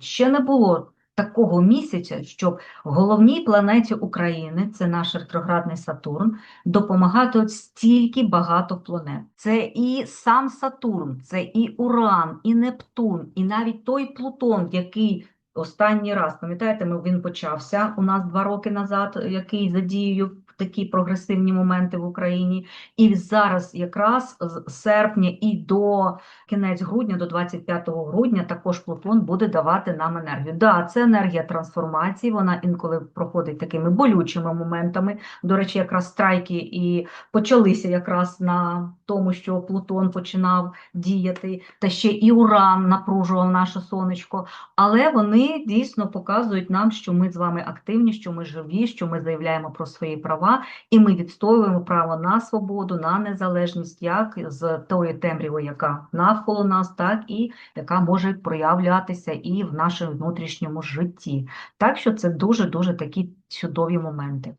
Ще не було такого місяця, щоб головній планеті України, це наш ретроградний Сатурн, допомагати от стільки багато планет. Це і сам Сатурн, це і Уран, і Нептун, і навіть той Плутон, який останній раз, пам'ятаєте, він почався у нас два роки назад, який задіяв такі прогресивні моменти в Україні. І зараз якраз з серпня і до кінець грудня, до 25 грудня, також Плутон буде давати нам енергію. Да, це енергія трансформації, вона інколи проходить такими болючими моментами. До речі, якраз страйки і почалися якраз на тому, що Плутон починав діяти, та ще і Уран напружував наше сонечко. Але вони дійсно показують нам, що ми з вами активні, що ми живі, що ми заявляємо про свої права, і ми відстоюємо право на свободу, на незалежність, як з тої темряви, яка навколо нас, так і яка може проявлятися і в нашому внутрішньому житті. Так що це дуже дуже такі чудові моменти.